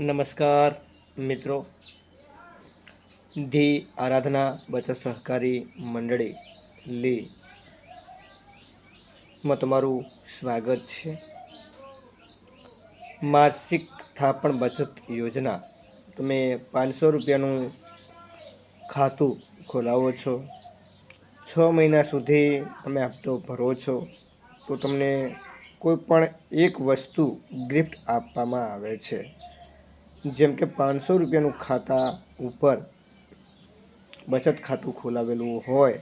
નમસ્કાર, મિત્રો. ધી આરાધના બચત સહકારી મંડળી, લી. માં તમારું સ્વાગત છે. માસિક થાપણ બચત યોજના. તમે પાંચસો રૂપિયાનું ખાતું ખોલાવો છો. છ મહિના સુધી તમે હપ્તો ભરો છો. તો તમને કોઈ પણ એક વસ્તુ ગિફ્ટ આપવામાં આવે છે. જેમ કે પાંચસો રૂપિયાનું ખાતા ઉપર બચત ખાતું ખોલાવેલું હોય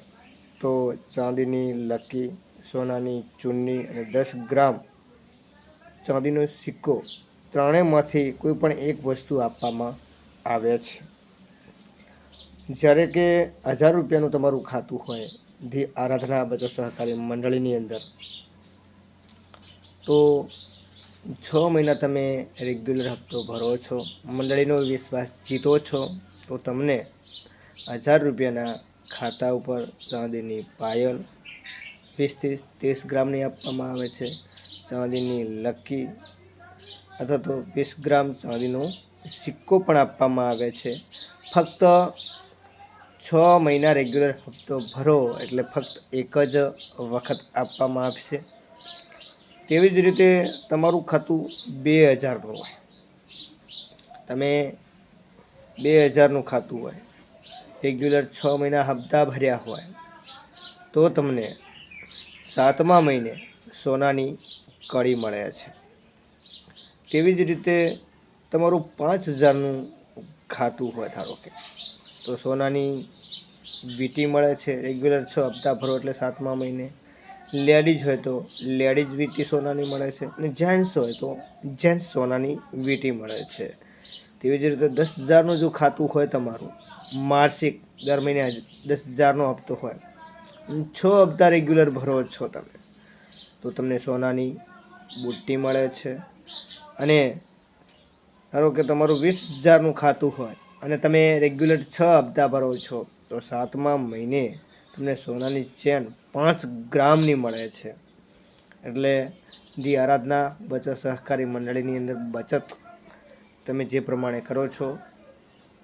તો ચાંદીની લકી, સોનાની ચૂનની અને દસ ગ્રામ ચાંદીનો સિક્કો ત્રણેયમાંથી કોઈ પણ એક વસ્તુ આપવામાં આવે છે. જ્યારે કે હજાર રૂપિયાનું તમારું ખાતું હોય, ધી આરાધના બચત સહકારી મંડળીની અંદર, તો છ મહિના તમે રેગ્યુલર હપ્તો ભરો છો, મંડળીનો વિશ્વાસ જીતો છો, તો તમને હજાર રૂપિયાના ખાતા ઉપર ચાંદીની પાયલ વીસથી ત્રીસ ગ્રામની આપવામાં આવે છે. ચાંદીની લકી અથવા તો વીસ ગ્રામ ચાંદીનો સિક્કો પણ આપવામાં આવે છે. ફક્ત છ મહિના રેગ્યુલર હપ્તો ભરો એટલે ફક્ત એક જ વખત આપવામાં આવશે. તેવી જ રીતે તમારું ખાતું બે હજારનું હોય. તમે બે હજારનું ખાતું હોય રેગ્યુલર છ મહિના હપ્તા ભર્યા હોય, તો તમને સાતમા મહિને સોનાની કડી મળે છે. તેવી જ રીતે તમારું પાંચ હજારનું ખાતું હોય ધારો કે, તો સોનાની વીટી મળે છે રેગ્યુલર છ હપ્તા ભરો એટલે સાતમા મહિને. લેડીઝ હોય તો લેડીઝ વીટી સોનાની મળે છે અને જેન્ટ્સ હોય તો જેન્ટ્સ સોનાની વીંટી મળે છે. તેવી જ રીતે દસ હજારનું જો ખાતું હોય તમારું, માસિક દર મહિને દસ હજારનો હપ્તો હોય છ હપ્તા રેગ્યુલર ભરો છો તમે. તો તમને સોનાની બુટ્ટી મળે છે અને ધારો કે તમારું વીસ હજારનું ખાતું હોય અને તમે રેગ્યુલર છ હપ્તા ભરો છો, તો સાતમા મહિને તમને સોનાની ચેન પાંચ ગ્રામની મળે છે. એટલે ધી આરાધના બચત સહકારી મંડળીની અંદર બચત તમે જે પ્રમાણે કરો છો,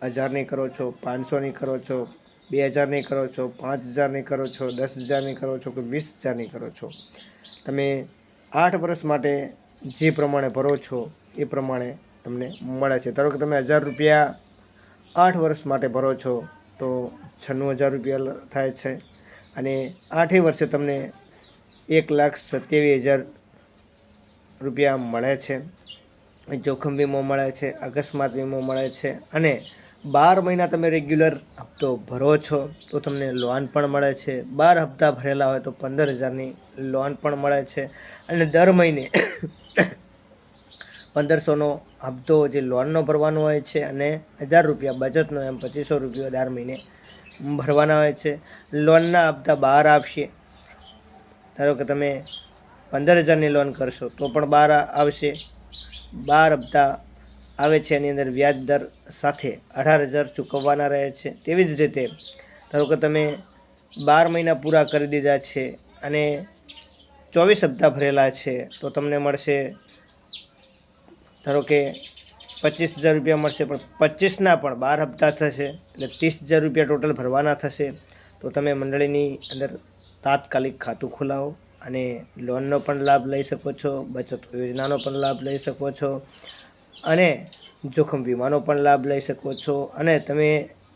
હજારની કરો છો, પાંચસોની કરો છો બે હજારની કરો છો પાંચ હજારની કરો છો દસ હજારની કરો છો કે વીસ હજારની કરો છો, તમે આઠ વર્ષ માટે જે પ્રમાણે ભરો છો એ પ્રમાણે તમને મળે છે. ધારો કે તમે હજાર રૂપિયા આઠ વર્ષ માટે ભરો છો તો છન્નું હજાર રૂપિયા થાય છે. અને આઠેય વર્ષે તમને એક લાખ સત્યાવીસ હજાર રૂપિયા મળે છે. જોખમ વીમો મળે છે, અકસ્માત વીમો મળે છે અને બાર મહિના તમે રેગ્યુલર હપ્તો ભરો છો તો તમને લોન પણ મળે છે. બાર હપ્તા ભરેલા હોય તો પંદર હજારની લોન પણ મળે છે. અને દર મહિને પંદરસોનો હપ્તો જે લોનનો ભરવાનો હોય છે અને હજાર રૂપિયા બચતનો એમ પચીસો રૂપિયા દર મહિને ભરવાના હોય છે. લોનના હપ્તા બહાર આવશે. ધારો કે તમે પંદર હજારની લોન કરશો તો પણ બહાર આવશે. બાર હપ્તા આવે છે એની અંદર વ્યાજ દર સાથે અઢાર હજાર ચૂકવવાના રહે છે. તેવી જ રીતે ધારો કે તમે બાર મહિના પૂરા કરી દીધા છે અને ચોવીસ હપ્તા ભરેલા છે તો તમને મળશે ધારો કે પચીસ હજાર રૂપિયા મળશે, પણ પચીસના પણ બાર હપ્તા થશે, એટલે ત્રીસ હજાર રૂપિયા ટોટલ ભરવાના થશે, તો તમે મંડળીની અંદર તાત્કાલિક ખાતું ખોલાવો અને લોનનો પણ લાભ લઈ શકો છો, બચત યોજનાનો પણ લાભ લઈ શકો છો, અને જોખમ વીમાનો પણ લાભ લઈ શકો છો, અને તમે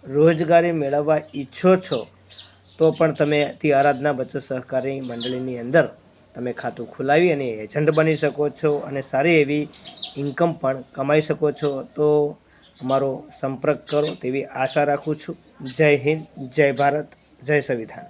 રોજગારી મેળવવા ઈચ્છો છો, તો પણ તમે તે આરાધના બચત સહકારી મંડળીની અંદર તમે ખાતું ખોલાવી અને એજન્ટ બની શકો છો અને સારી એવી ઇન્કમ પણ કમાઈ શકો છો. તો અમારો સંપર્ક કરો તેવી આશા રાખું છું. જય હિન્દ, જય ભારત, જય સંવિધાન.